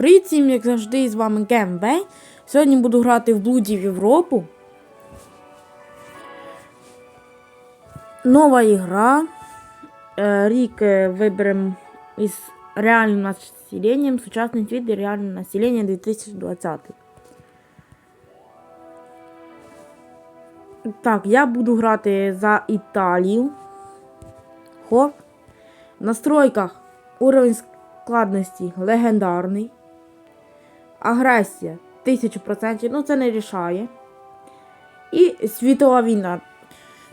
Привіт всім, як завжди, з вами Гембей. Сьогодні буду грати в Блуді в Європу. Нова ігра. Е, Рік е, виберемо із реальним населенням. Сучасний світ і реальне населення 2020. Так, я буду грати за Італію. Хоп. В настройках уровень складності легендарний. Агресія 1000%, ну це не рішає. І світова війна.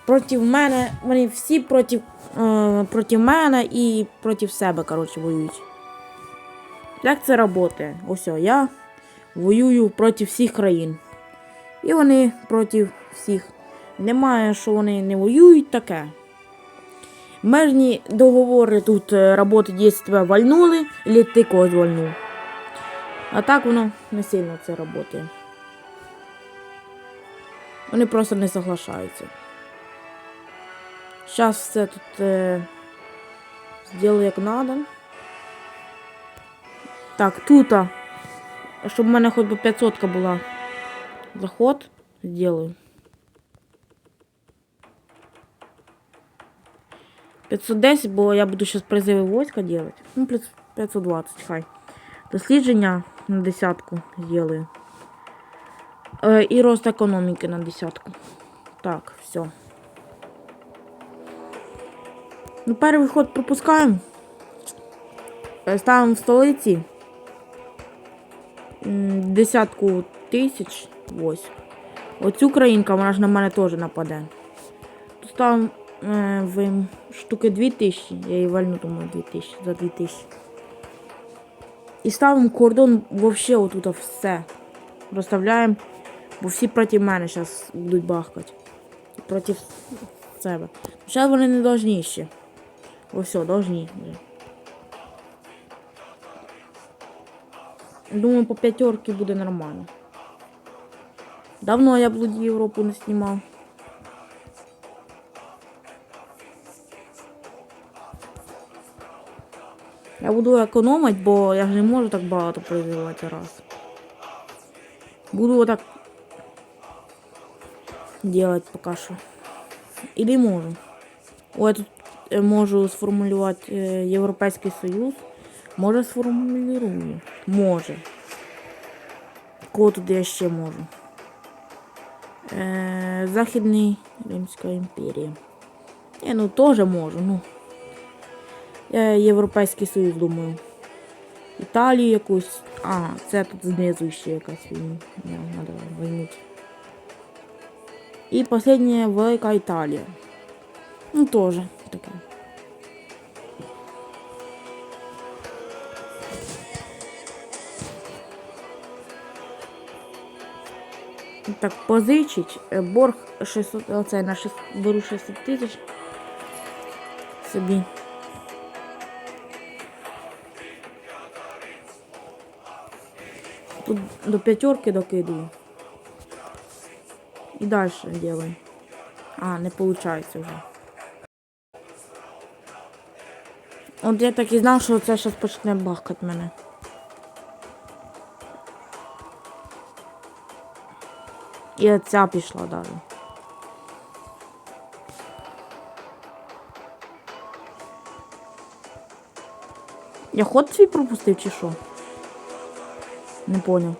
Проти мене, вони всі проти, е, проти мене і проти себе, коротше, воюють. Як це працює? Ось я воюю проти всіх країн. І вони проти всіх. Немає, що вони не воюють таке. Межні договори тут е, работають, якщо тебе вальнули, або ти когось вальнув. А так воно не сильно це працює. Вони просто не соглашаються. Зараз все тут е, зроблю як надо. Так, тут, щоб в мене хоч би 500 була заход, зроблю. 510, бо я буду зараз призиви войска делать. Ну, плюс 520, хай. Дослідження на десятку зроблю. Е, і рост економіки на десятку. Так, все. Ну, перший ход пропускаємо. Е, Ставимо в столиці. Десятку тисяч. Ось. Оцю країнка, вона ж на мене теж нападе. Тут ставимо е, штуки 2000. Я її вальну, думаю, 2000, за 2000. І ставимо кордон вообще отут все. Розставляємо, бо всі проти мене зараз будуть бахкати. Проти себе. Зараз вони не должні ще. Ось должні. Думаю, по п'ятерки буде нормально. Давно я блуді Європу не знімав. Я буду економити, бо я ж не можу так багато призивати раз. Буду отак делать поки що. Или можу. О, тут е, можу сформулювати е, Європейський Союз. Може сформулюю. Може. Кого тут я ще можу? Е, Західний Римська імперія. Я ну теж можу, ну. Я Європейський Союз, думаю. Італію якусь. А, це тут знизу ще якась війна. Надо войнуть. І последня Велика Італія. Ну, теж таке. Так, позичить. Е, Борг 600, оце на 6, беру 600 тисяч собі. Тут до пятерки докидую. И дальше делаем. А, не получается уже. От я так і знав, що це зараз почне бахкати мене. І оця пішла далі. Я ход свій пропустив чи що? Не понял.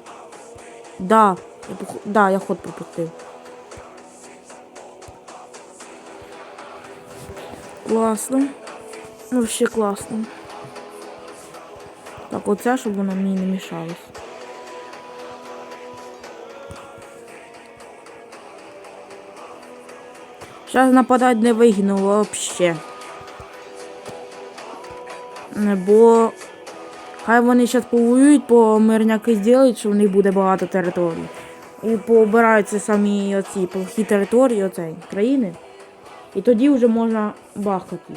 Да, я, пох- да, я ход пропустив. Класно. Вообще класно. Так, оце, щоб воно мені не мішалось. Зараз нападати не вигідно вообще. Бо хай вони зараз повоюють, по мирняки зроблять, що в них буде багато територій. І пообираються самі оці плохі території оцей країни. І тоді вже можна бахати.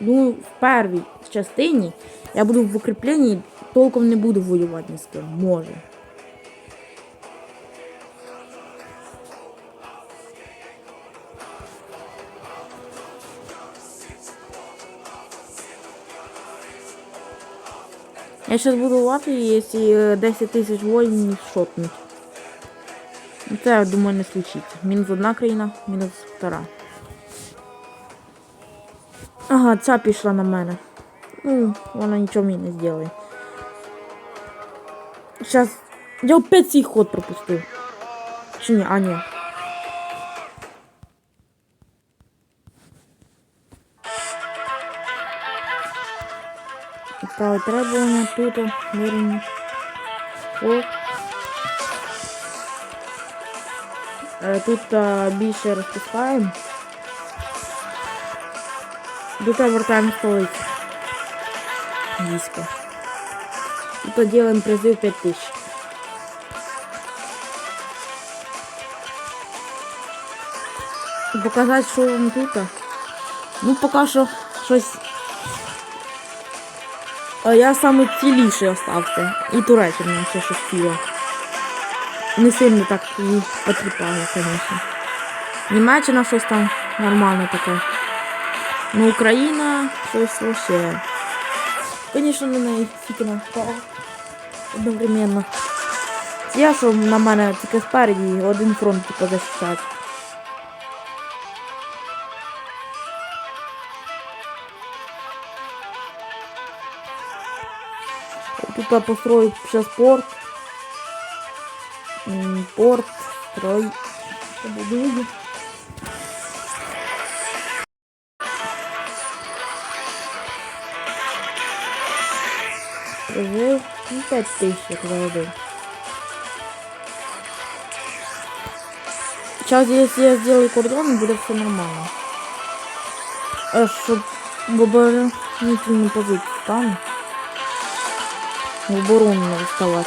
Ну, в першій частині я буду в укріпленні, толком не буду воювати ні з ким. Може. Я зараз буду лати, якщо е, 10 тисяч воїнів шотнуть. Ну, Це, я думаю, не случиться. Мінус одна країна, мінус втора. Ага, ця пішла на мене. Ну, вона нічого мені не зробить. Зараз. Я опять цей ход пропустив. Чи ні? А, ні. Ставить требування тут, вирівні. Оп. Е, Тут а, більше розпускаємо. Тут вертаємо столицю. Військо. Тут делаем призыв 5000. Показати, що вам тут. Ну, поки що щось. А я саме ціліший остався. І Туреччина ще щось ціла. Не сильно так її потріпало, звісно. Німеччина щось там нормальне таке. Ну, Україна щось вообще. Звісно, неї тільки напав. Одновременно. Я що на мене тільки спереді один фронт типу захищати. Тут построю сейчас порт. Порт, строй. Побудую. Прожив. Ну, 5 тисяч, як. Сейчас, если я сделаю кордон, будет все нормально. А чтоб в оборонительную позицию стану. В оборону надо вставать.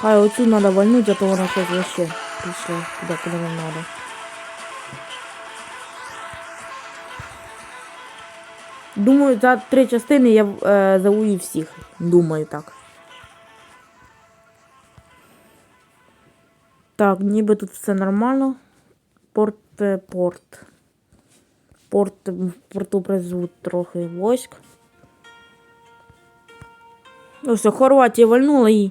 А, вот тут надо вальнуть, а то она сейчас вообще пришла туда, куда нам надо. Думаю, за три частини я е, завую всіх. Думаю так. Так, ніби тут все нормально. Порт, е, порт. Порт, порту призвуть трохи войск. Ну все, Хорватія вальнула і,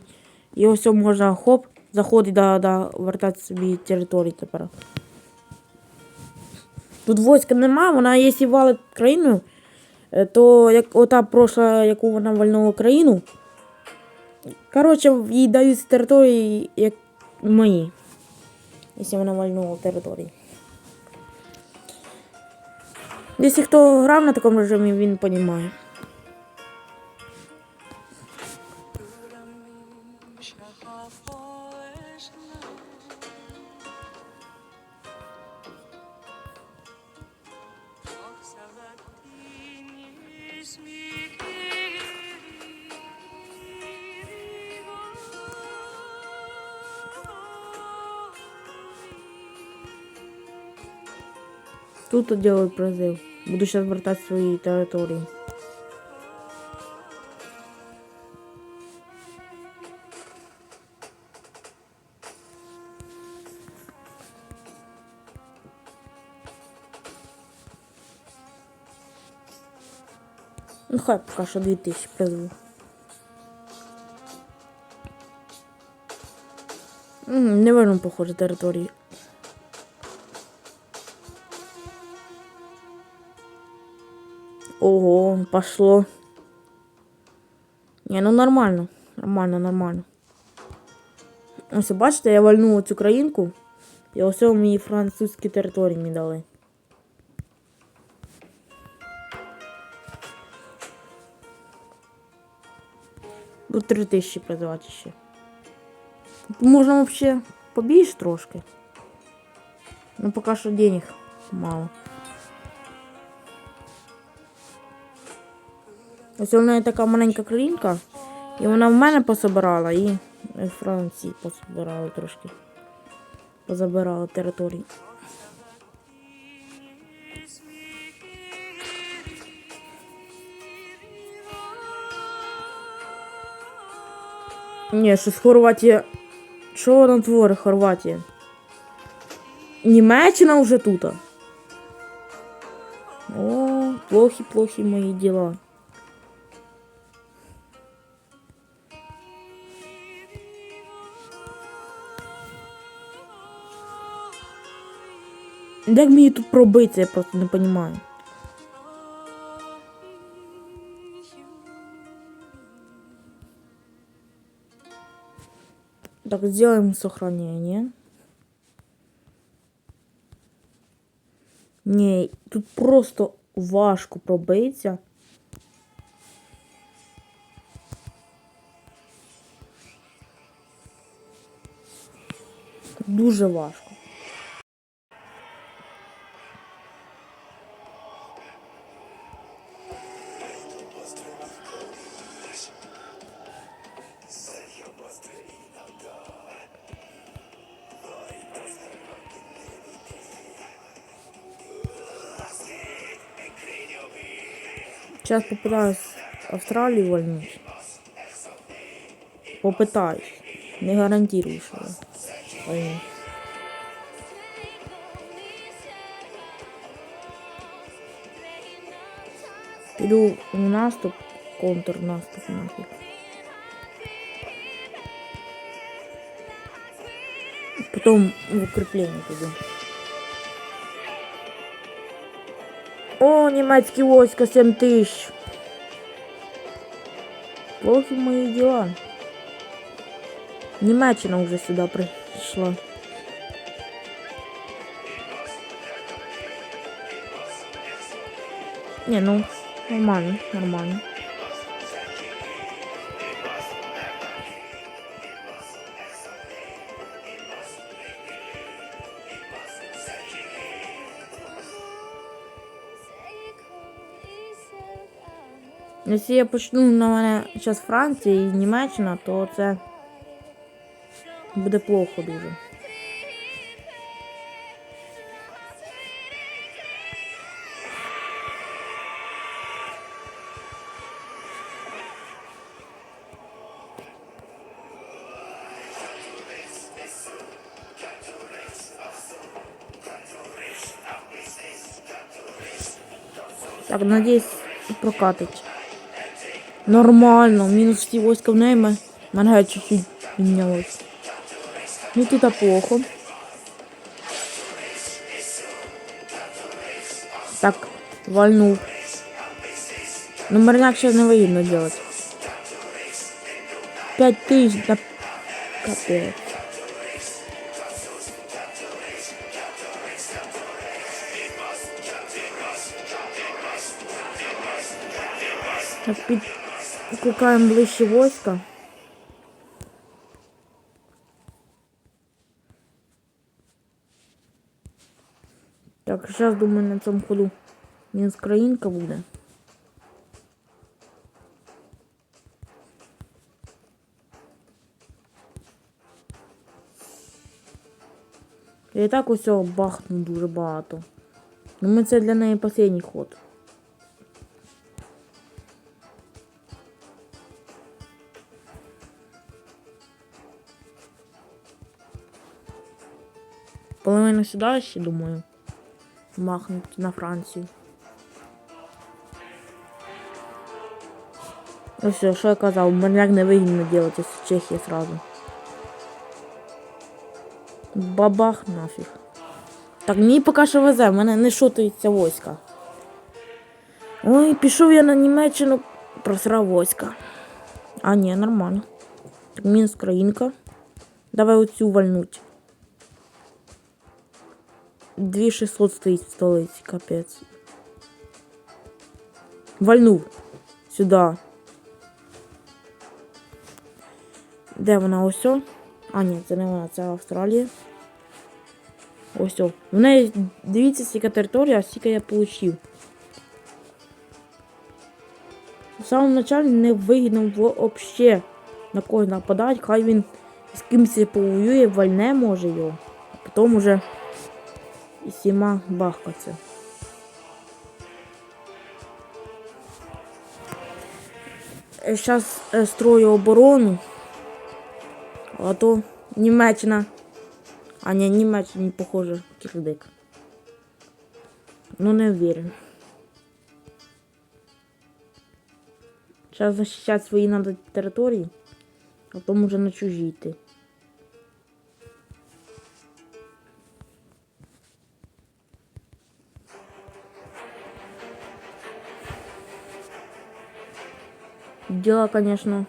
і ось можна хоп, заходить да, да, вертати собі території тепер. Тут війська нема, вона якщо валить країну, е, то як ота прошла, яку вона вальнула країну. Коротше, їй дають території, як мої. Якщо вона вальнула території. Якщо хто грав на такому режимі, він розуміє. Тут делаю призыв. Буду сейчас вертать свои территории. Ну хай пока що 2000 призву. Не верну, похоже, території. Пошло. Не, ну нормально. Нормально, нормально. Ось бачите, я вальнула цю країнку. І ось мені французькі території мені дали. Тут 3000 призивати ще. Можна взагалі побільше трошки. Ну поки що денег мало. Ось у неї така маленька країнка, і вона в мене пособирала, і в Франції пособирала трошки. Позабирала території. Ні, щось Хорватія. Що вона творить Хорватія? Німеччина вже тут. О, Плохи-плохи мои дела. Як мені тут пробитися, я просто не розумію. Так, сделаем сохранение. Не, тут просто важко пробитися. Дуже важко. Сейчас попытаюсь Австралию вольнуть. Попытаюсь. Не гарантирую, что вольну. Піду в наступ, контрнаступ нафиг. Потом в укрепление піду. О, німецькі войска 7 тисяч. Плохи мої діла. Німеччина вже сюди прийшла. Не, ну, нормально, нормально. Якщо я почну на мене зараз Франція і Німеччина, то це буде плохо дуже. Так, надіюсь, прокатить. Нормально, мінус всі войска в неї, ме- мене чуть-чуть мінялось. Ну тут плохо. Так, вальнув. Ну мирняк сейчас не вигідно делать. Пять тысяч, да капец. Так. Викликаємо ближче войска. Так, зараз думаю на цьому ходу мінус країнка буде. І так усього бахну дуже багато. Ну ми це для неї останній ход. Половину сюди ще, думаю, махнуть на Францію. Ну все, що я казав, морняк не вигідно делать з Чехії сразу. Бабах нафіг. Так, мені поки що везе, в мене не шутується війська. Ой, пішов я на Німеччину, просрав війська. А, ні, нормально. Мінус країнка. Давай оцю вальнуть. 2600 стоїть в столиці, капець. Вальнув. Сюди. Де вона ось? А, ні, це не вона, це Австралія. Ось. В неї, дивіться, скільки територія, а скільки я получив. В самому началі не вигідно взагалі на когось нападати, хай він з кимось повоює, вальне може його, а потім уже і всіма бахкаться. Зараз строю оборону. А то Німеччина. А ні, Німеччина не похоже, кирдик. Ну не уверен. Зараз захищати свої надо території, а потім вже на чужі йти. Діла, конечно,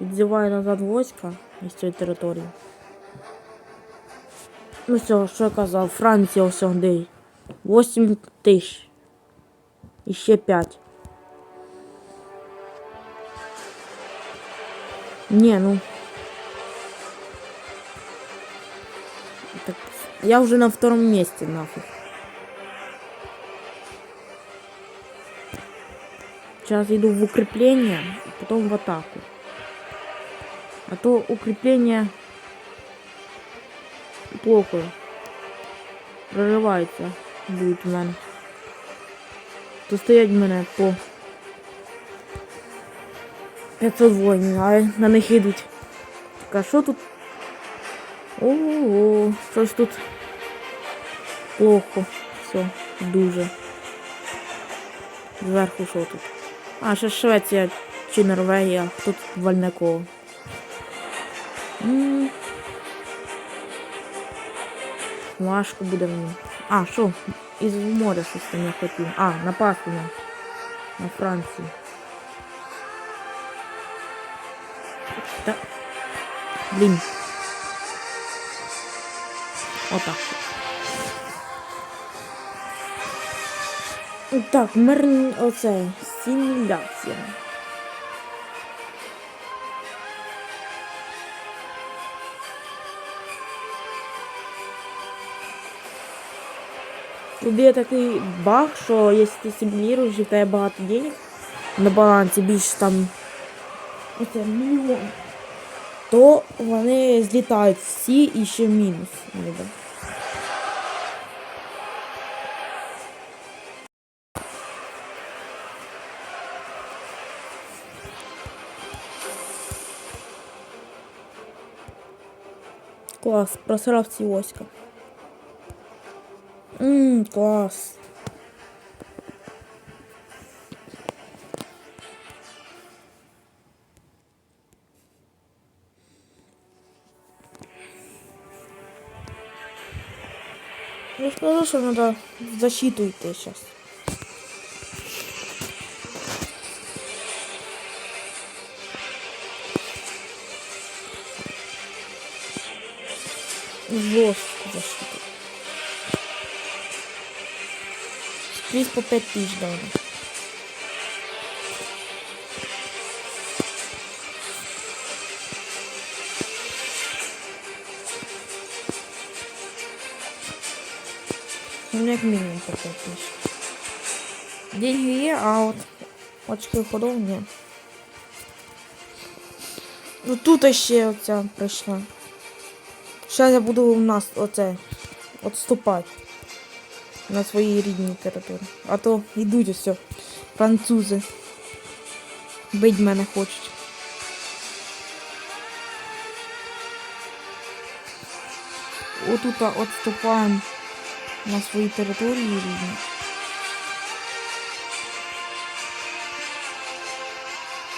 відзиває назад війська із цієї території. Ну все, що я казав, Франція все де. 8 тисяч. І ще 5. Не, ну. Так, я уже на втором месте, нафиг. Сейчас иду в укрепление, потом в атаку. А то укрепление плохо прорывается будет в мене. То стоять в мене по 500 воїнів, а на них йдуть. Так, а що тут? Ого, щось тут плохо. Все, дуже. Зверху що тут? А, ще Швеція чи Норвегія, тут Вальнякова. М. Важко буде мені. А, що? Із моря щось там я хотів. А, напасти на, на Францію. Та... Блін. Отак. Так, мир... оце, симуляція. Тут є такий баг, що якщо ти симулюєш і в тебе багато денег на балансі більше там оце, мільйон, то вони злітають всі і ще мінус. ніби. Клас, просрав ці оська. Ммм, клас. Я скажу, что надо в защиту идти сейчас. Жестко защиту. Скрізь по 5 тысяч дали. Ну, як мінімум по 5 тисяч. Деньги є, а от очки ходов ні. Ну тут ще оця прийшла. Зараз я буду у нас оце отступати на своїй рідній території. А то йдуть ось французи. Бить мене хочуть. Отут отступаємо на своїй території рідні.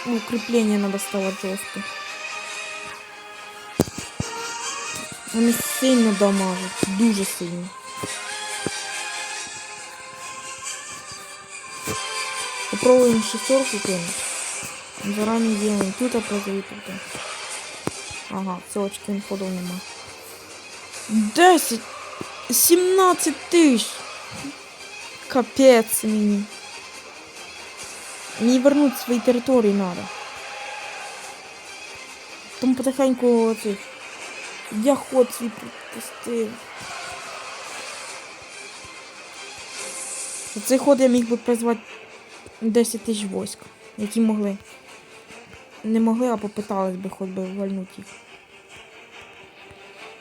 Ну, Укрепление надо ставить Вони сильно дамажать, дуже сильно. Попробуем шестерку кинуть. Заранее делаем тут, а позови тут. Ага, все очки ходов нема. 10! 17 тисяч! Капець мені. Мені вернуть свої території надо. Тому потихеньку оцих. Я ход свій пропустив. За цей ход я міг би призвати 10 тисяч військ, які могли. Не могли, а попитались би хоч би вальнути їх.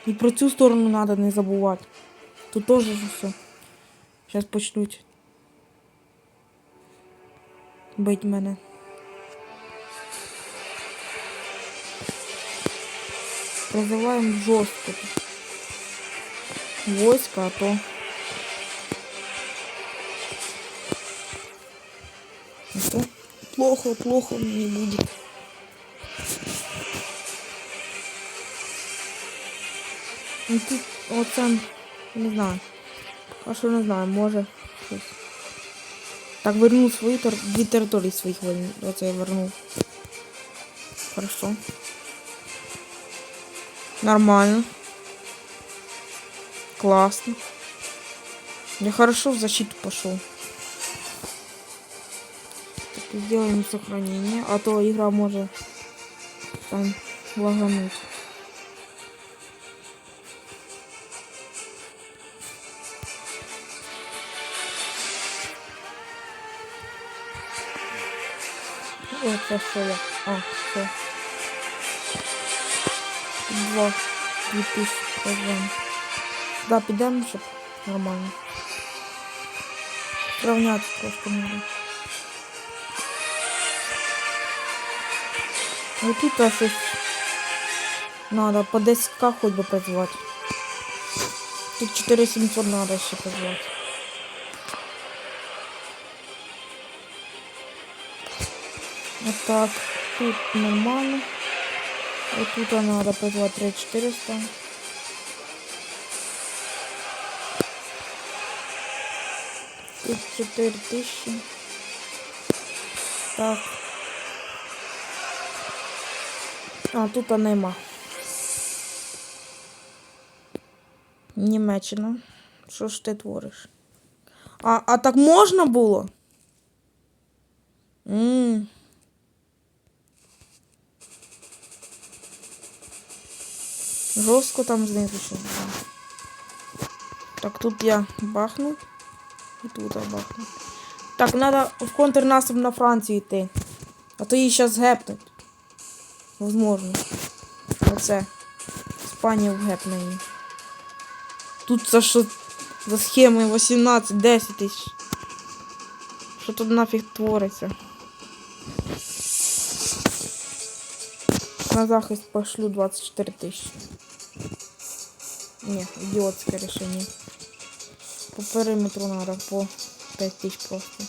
І про цю сторону треба не забувати. Тут теж все. Зараз почнуть. Бить мене. Призиваємо жорстко. Войска, а то. А то плохо, плохо мне будет. Ну тут оце, не знаю. А що не знаю, може щось. Так, вернув свою тер... дві території своїх вольні. Оце я вернув. Хорошо. Нормально. Классно. Я хорошо в защиту пошел. Сделаем сохранение, а то игра может там лагануть. Що я? А, все. Два. Дві тисячі проблем. Да, підемо, щоб нормально. Сравняти трошки можна. Ну тут щось надо по 10к хоть би працювати. Тут 4700 надо ще. Вот так. Тут нормально. Вот тут надо працювати 3400. Тут 4000. Так. А, тут нема. Німеччина. Що ж ти твориш? А, а так можна було? Ммм. Жорстко там знизу ще. Так, тут я бахну. І тут я бахну. Так, треба в контрнаступ на Францію йти. А то її зараз гепнуть. Возможно. Оце. Іспанія вгепне її. Тут це що за схеми 18-10 тисяч. Що тут нафіг твориться? На захист пошлю 24 тисячі. Ні, ідіотське рішення. По периметру надо по 5 тисяч просто.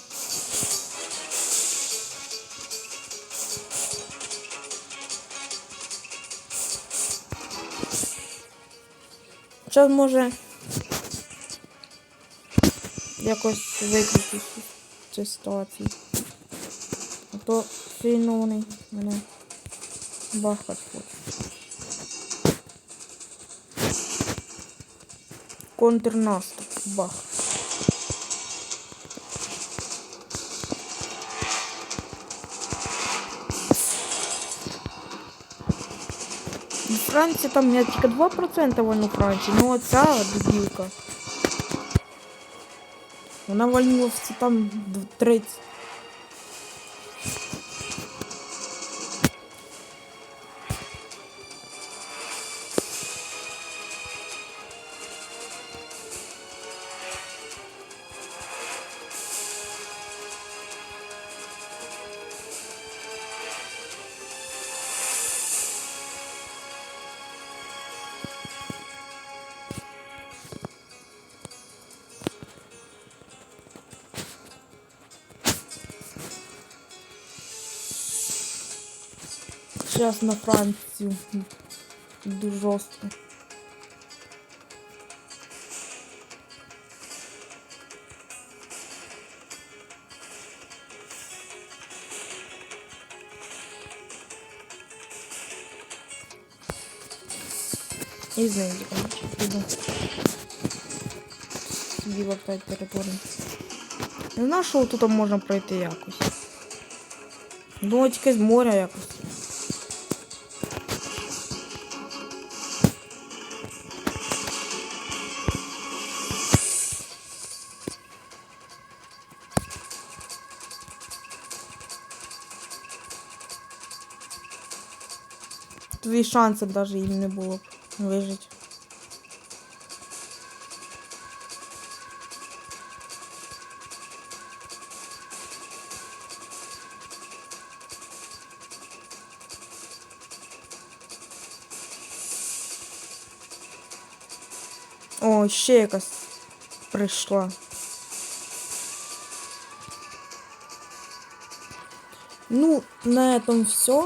Зараз може якось виключити цю ситуацію. А то сильно вони мене бахать хочуть. Контрнаступ. Бах. Ну, Франція там я тільки 2% вольну Франції, ну оця дебілка. Вона вольнула всі там д- 30. Зараз на Францію. Дуже жорстко. І з нею, короче, піду. Собі опять територію. Не знаю, що тут можна пройти якось. Думаю, тільки з моря якось. Твої шанси навіть їм не було б вижити. О, ще якась прийшла. Ну, на этом все.